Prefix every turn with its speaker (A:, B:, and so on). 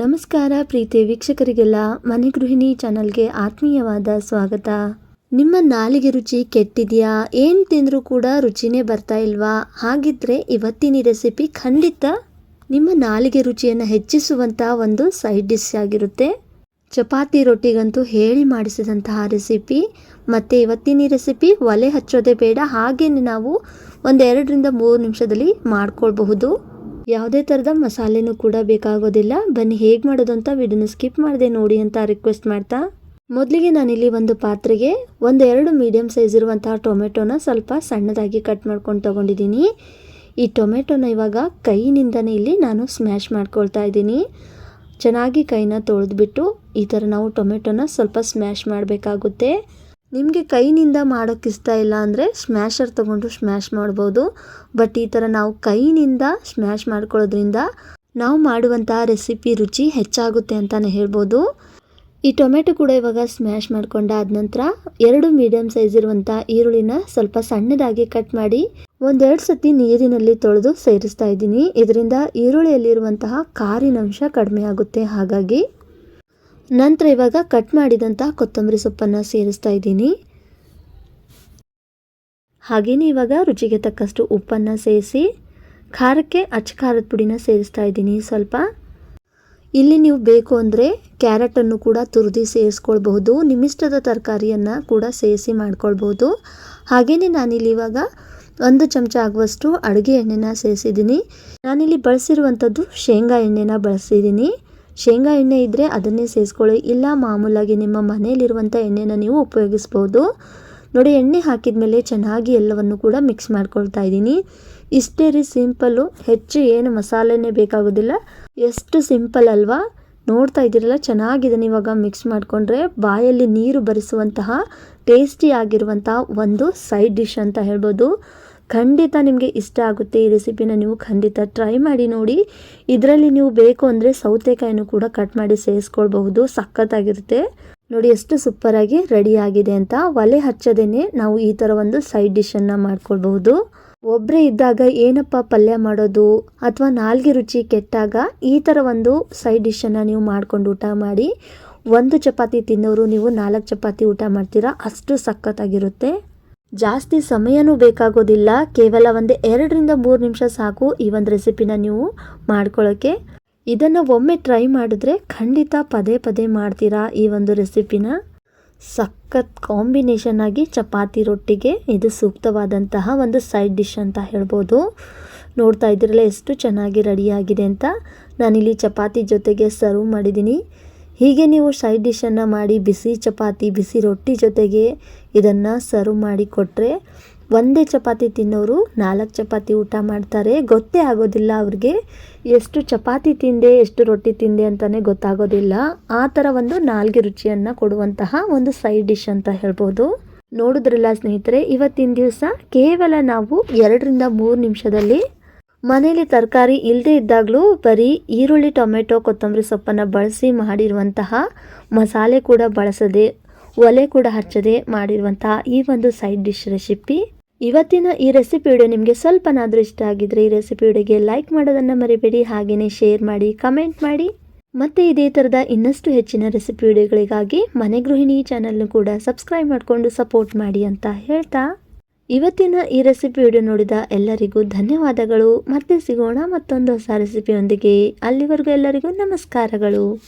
A: ನಮಸ್ಕಾರ ಪ್ರೀತಿ ವೀಕ್ಷಕರಿಗೆಲ್ಲ, ಮನೆ ಗೃಹಿಣಿ ಚಾನಲ್ಗೆ ಆತ್ಮೀಯವಾದ ಸ್ವಾಗತ. ನಿಮ್ಮ ನಾಲಿಗೆ ರುಚಿ ಕೆಟ್ಟಿದೆಯಾ? ಏನು ತಿಂದರೂ ಕೂಡ ರುಚಿನೇ ಬರ್ತಾ ಇಲ್ವಾ? ಹಾಗಿದ್ರೆ ಇವತ್ತಿನ ರೆಸಿಪಿ ಖಂಡಿತ ನಿಮ್ಮ ನಾಲಿಗೆ ರುಚಿಯನ್ನು ಹೆಚ್ಚಿಸುವಂಥ ಒಂದು ಸೈಡ್ ಡಿಶ್ ಆಗಿರುತ್ತೆ. ಚಪಾತಿ ರೊಟ್ಟಿಗಂತೂ ಹೇಳಿ ಮಾಡಿಸಿದಂತಹ ರೆಸಿಪಿ. ಮತ್ತು ಇವತ್ತಿನ ರೆಸಿಪಿ ಒಲೆ ಹಚ್ಚೋದೇ ಬೇಡ, ಹಾಗೇನೆ ನಾವು ಒಂದೆರಡರಿಂದ ಮೂರು ನಿಮಿಷದಲ್ಲಿ ಮಾಡ್ಕೊಳ್ಬಹುದು. ಯಾವುದೇ ಥರದ ಮಸಾಲೆನೂ ಕೂಡ ಬೇಕಾಗೋದಿಲ್ಲ. ಬನ್ನಿ, ಹೇಗೆ ಮಾಡೋದು ಅಂತ ವಿಡಿಯೋನ ಸ್ಕಿಪ್ ಮಾಡಿದೆ ನೋಡಿ ಅಂತ ರಿಕ್ವೆಸ್ಟ್ ಮಾಡ್ತಾ. ಮೊದಲಿಗೆ ನಾನಿಲ್ಲಿ ಒಂದು ಪಾತ್ರೆಗೆ ಒಂದೆರಡು ಮೀಡಿಯಮ್ ಸೈಜ್ ಇರುವಂತಹ ಟೊಮೆಟೊನ ಸ್ವಲ್ಪ ಸಣ್ಣದಾಗಿ ಕಟ್ ಮಾಡ್ಕೊಂಡು ತೊಗೊಂಡಿದ್ದೀನಿ. ಈ ಟೊಮೆಟೊನ ಇವಾಗ ಕೈನಿಂದನೇ ಇಲ್ಲಿ ನಾನು ಸ್ಮ್ಯಾಶ್ ಮಾಡ್ಕೊಳ್ತಾ ಇದ್ದೀನಿ. ಚೆನ್ನಾಗಿ ಕೈನ ತೊಳೆದ್ಬಿಟ್ಟು ಈ ಥರ ನಾವು ಟೊಮೆಟೊನ ಸ್ವಲ್ಪ ಸ್ಮ್ಯಾಶ್ ಮಾಡಬೇಕಾಗುತ್ತೆ. ನಿಮಗೆ ಕೈನಿಂದ ಮಾಡೋಕ್ಕೆ ಇಷ್ಟ ಇಲ್ಲ ಅಂದರೆ ಸ್ಮ್ಯಾಶರ್ ತೊಗೊಂಡು ಸ್ಮ್ಯಾಶ್ ಮಾಡ್ಬೋದು. ಬಟ್ ಈ ಥರ ನಾವು ಕೈನಿಂದ ಸ್ಮ್ಯಾಶ್ ಮಾಡ್ಕೊಳ್ಳೋದ್ರಿಂದ ನಾವು ಮಾಡುವಂತಹ ರೆಸಿಪಿ ರುಚಿ ಹೆಚ್ಚಾಗುತ್ತೆ ಅಂತಲೇ ಹೇಳ್ಬೋದು. ಈ ಟೊಮೆಟೊ ಕೂಡ ಇವಾಗ ಸ್ಮ್ಯಾಶ್ ಮಾಡ್ಕೊಂಡಾದ ನಂತರ ಎರಡು ಮೀಡಿಯಮ್ ಸೈಜ್ ಇರುವಂಥ ಈರುಳ್ಳಿನ ಸ್ವಲ್ಪ ಸಣ್ಣದಾಗಿ ಕಟ್ ಮಾಡಿ ಒಂದೆರಡು ಸತಿ ನೀರಿನಲ್ಲಿ ತೊಳೆದು ಸೇರಿಸ್ತಾ ಇದ್ದೀನಿ. ಇದರಿಂದ ಈರುಳ್ಳಿಯಲ್ಲಿರುವಂತಹ ಕಾರಿನಂಶ ಕಡಿಮೆ ಆಗುತ್ತೆ. ಹಾಗಾಗಿ ನಂತರ ಇವಾಗ ಕಟ್ ಮಾಡಿದಂಥ ಕೊತ್ತಂಬರಿ ಸೊಪ್ಪನ್ನು ಸೇರಿಸ್ತಾ ಇದ್ದೀನಿ. ಹಾಗೆಯೇ ಇವಾಗ ರುಚಿಗೆ ತಕ್ಕಷ್ಟು ಉಪ್ಪನ್ನು ಸೇರಿಸಿ, ಖಾರಕ್ಕೆ ಅಚ್ಚ ಖಾರದ ಪುಡಿನ ಸೇರಿಸ್ತಾ ಇದ್ದೀನಿ ಸ್ವಲ್ಪ. ಇಲ್ಲಿ ನೀವು ಬೇಕು ಅಂದರೆ ಕ್ಯಾರೆಟನ್ನು ಕೂಡ ತುರಿದು ಸೇರಿಸ್ಕೊಳ್ಬಹುದು, ನಿಮ್ಮಿಷ್ಟದ ತರಕಾರಿಯನ್ನು ಕೂಡ ಸೇರಿಸಿ ಮಾಡ್ಕೊಳ್ಬೋದು ಹಾಗೆಯೇ ನಾನಿಲ್ಲಿ ಇವಾಗ ಒಂದು ಚಮಚ ಆಗುವಷ್ಟು ಅಡುಗೆ ಎಣ್ಣೆನ ಸೇರಿಸಿದ್ದೀನಿ. ನಾನಿಲ್ಲಿ ಬಳಸಿರುವಂಥದ್ದು ಶೇಂಗಾ ಎಣ್ಣೆನ ಬಳಸಿದ್ದೀನಿ. ಶೇಂಗಾ ಎಣ್ಣೆ ಇದ್ದರೆ ಅದನ್ನೇ ಸೇರಿಸ್ಕೊಳ್ಳಿ ಇಲ್ಲ, ಮಾಮೂಲಾಗಿ ನಿಮ್ಮ ಮನೆಯಲ್ಲಿರುವಂಥ ಎಣ್ಣೆನ ನೀವು ಉಪಯೋಗಿಸ್ಬೋದು. ನೋಡಿ, ಎಣ್ಣೆ ಹಾಕಿದ ಮೇಲೆ ಚೆನ್ನಾಗಿ ಎಲ್ಲವನ್ನು ಕೂಡ ಮಿಕ್ಸ್ ಮಾಡ್ಕೊಳ್ತಾ ಇದ್ದೀನಿ. ಇಷ್ಟೇ ರೀ ಸಿಂಪಲ್ಲು ಹೆಚ್ಚು ಏನು ಮಸಾಲೆನೇ ಬೇಕಾಗೋದಿಲ್ಲ. ಎಷ್ಟು ಸಿಂಪಲ್ ಅಲ್ವಾ? ನೋಡ್ತಾ ಇದ್ದೀರಲ್ಲ, ಚೆನ್ನಾಗಿದೆ ಇವಾಗ ಮಿಕ್ಸ್ ಮಾಡಿಕೊಂಡ್ರೆ. ಬಾಯಲ್ಲಿ ನೀರು ಬರಿಸುವಂತಹ ಟೇಸ್ಟಿ ಆಗಿರುವಂತಹ ಒಂದು ಸೈಡ್ ಡಿಶ್ ಅಂತ ಹೇಳ್ಬೋದು. ಖಂಡಿತ ನಿಮಗೆ ಇಷ್ಟ ಆಗುತ್ತೆ ಈ ರೆಸಿಪಿನ ನೀವು ಖಂಡಿತ ಟ್ರೈ ಮಾಡಿ ನೋಡಿ. ಇದರಲ್ಲಿ ನೀವು ಬೇಕು ಅಂದರೆ ಸೌತೆಕಾಯಿನೂ ಕೂಡ ಕಟ್ ಮಾಡಿ ಸೇರಿಸ್ಕೊಳ್ಬಹುದು, ಸಖತ್ತಾಗಿರುತ್ತೆ. ನೋಡಿ ಎಷ್ಟು ಸೂಪರಾಗಿ ರೆಡಿ ಆಗಿದೆ ಅಂತ. ಒಲೆ ಹಚ್ಚದೇನೆ ನಾವು ಈ ಥರ ಒಂದು ಸೈಡ್ ಡಿಶನ್ನು ಮಾಡ್ಕೊಳ್ಬಹುದು. ಒಬ್ಬರೇ ಇದ್ದಾಗ ಏನಪ್ಪ ಪಲ್ಯ ಮಾಡೋದು? ಅಥವಾ ನಾಲ್ಗೆ ರುಚಿ ಕೆಟ್ಟಾಗ ಈ ಥರ ಒಂದು ಸೈಡ್ ಡಿಶನ್ನು ನೀವು ಮಾಡ್ಕೊಂಡು ಊಟ ಮಾಡಿ. ಒಂದು ಚಪಾತಿ ತಿನ್ನೋರು ನೀವು ನಾಲ್ಕು ಚಪಾತಿ ಊಟ ಮಾಡ್ತೀರಾ? ಅಷ್ಟು ಸಖತ್ತಾಗಿರುತ್ತೆ. ಜಾಸ್ತಿ ಸಮಯನೂ ಬೇಕಾಗೋದಿಲ್ಲ. ಕೇವಲ ಒಂದು ಎರಡರಿಂದ ಮೂರು ನಿಮಿಷ ಸಾಕು ಈ ಒಂದು ರೆಸಿಪಿನ ನೀವು ಮಾಡ್ಕೊಳ್ಳೋಕ್ಕೆ ಇದನ್ನು ಒಮ್ಮೆ ಟ್ರೈ ಮಾಡಿದ್ರೆ ಖಂಡಿತ ಪದೇ ಪದೇ ಮಾಡ್ತೀರಾ ಈ ಒಂದು ರೆಸಿಪಿನ. ಸಖತ್ ಕಾಂಬಿನೇಷನ್ ಆಗಿ ಚಪಾತಿ ರೊಟ್ಟಿಗೆ ಇದು ಸೂಕ್ತವಾದಂತಹ ಒಂದು ಸೈಡ್ ಡಿಶ್ ಅಂತ ಹೇಳ್ಬೋದು. ನೋಡ್ತಾ ಇದ್ರಲ್ಲ ಎಷ್ಟು ಚೆನ್ನಾಗಿ ರೆಡಿಯಾಗಿದೆ ಅಂತ. ನಾನಿಲ್ಲಿ ಚಪಾತಿ ಜೊತೆಗೆ ಸರ್ವ್ ಮಾಡಿದ್ದೀನಿ. ಹೀಗೆ ನೀವು ಸೈಡ್ ಡಿಶನ್ನು ಮಾಡಿ ಬಿಸಿ ಚಪಾತಿ, ಬಿಸಿ ರೊಟ್ಟಿ ಜೊತೆಗೆ ಇದನ್ನು ಸರ್ವ್ ಮಾಡಿ ಕೊಟ್ಟರೆ ಒಂದೇ ಚಪಾತಿ ತಿನ್ನೋರು ನಾಲ್ಕು ಚಪಾತಿ ಊಟ ಮಾಡ್ತಾರೆ. ಗೊತ್ತೇ ಆಗೋದಿಲ್ಲ ಅವ್ರಿಗೆ ಎಷ್ಟು ಚಪಾತಿ ತಿಂದೆ, ಎಷ್ಟು ರೊಟ್ಟಿ ತಿಂದೆ ಅಂತಲೇ ಗೊತ್ತಾಗೋದಿಲ್ಲ. ಆ ಥರ ಒಂದು ನಾಲ್ಗೆ ರುಚಿಯನ್ನು ಕೊಡುವಂತಹ ಒಂದು ಸೈಡ್ ಡಿಶ್ ಅಂತ ಹೇಳ್ಬೋದು. ನೋಡಿದ್ರಲ್ಲ ಸ್ನೇಹಿತರೆ, ಇವತ್ತಿನ ದಿವಸ ಕೇವಲ ನಾವು ಎರಡರಿಂದ ಮೂರು ನಿಮಿಷದಲ್ಲಿ ಮನೇಲಿ ತರಕಾರಿ ಇಲ್ಲದೆ ಇದ್ದಾಗಲೂ ಬರೀ ಈರುಳ್ಳಿ, ಟೊಮೆಟೊ, ಕೊತ್ತಂಬರಿ ಸೊಪ್ಪನ್ನು ಬಳಸಿ ಮಾಡಿರುವಂತಹ ಮಸಾಲೆ ಕೂಡ ಬಳಸದೆ, ಒಲೆ ಕೂಡ ಹಚ್ಚದೆ ಮಾಡಿರುವಂತಹ ಈ ಒಂದು ಸೈಡ್ ಡಿಶ್ ರೆಸಿಪಿ ಇವತ್ತಿನ ಈ ರೆಸಿಪಿ ವಿಡಿಯೋ ನಿಮಗೆ ಸ್ವಲ್ಪನಾದರೂ ಇಷ್ಟ ಆಗಿದ್ರೆ ಈ ರೆಸಿಪಿ ವಿಡಿಯೋಗೆ ಲೈಕ್ ಮಾಡೋದನ್ನು ಮರಿಬೇಡಿ ಹಾಗೆಯೇ ಶೇರ್ ಮಾಡಿ ಕಮೆಂಟ್ ಮಾಡಿ. ಮತ್ತೆ ಇದೇ ಥರದ ಇನ್ನಷ್ಟು ಹೆಚ್ಚಿನ ರೆಸಿಪಿ ವಿಡಿಯೋಗಳಿಗಾಗಿ ಮನೆ ಗೃಹಿಣಿ ಚಾನಲ್ನು ಕೂಡ ಸಬ್ಸ್ಕ್ರೈಬ್ ಮಾಡಿಕೊಂಡು ಸಪೋರ್ಟ್ ಮಾಡಿ ಅಂತ ಹೇಳ್ತಾ. ಇವತ್ತಿನ ಈ ರೆಸಿಪಿ ವಿಡಿಯೋ ನೋಡಿದ ಎಲ್ಲರಿಗೂ ಧನ್ಯವಾದಗಳು. ಮತ್ತೆ ಸಿಗೋಣ ಮತ್ತೊಂದು ಹೊಸ ರೆಸಿಪಿಯೊಂದಿಗೆ ಅಲ್ಲಿವರೆಗೂ ಎಲ್ಲರಿಗೂ ನಮಸ್ಕಾರಗಳು.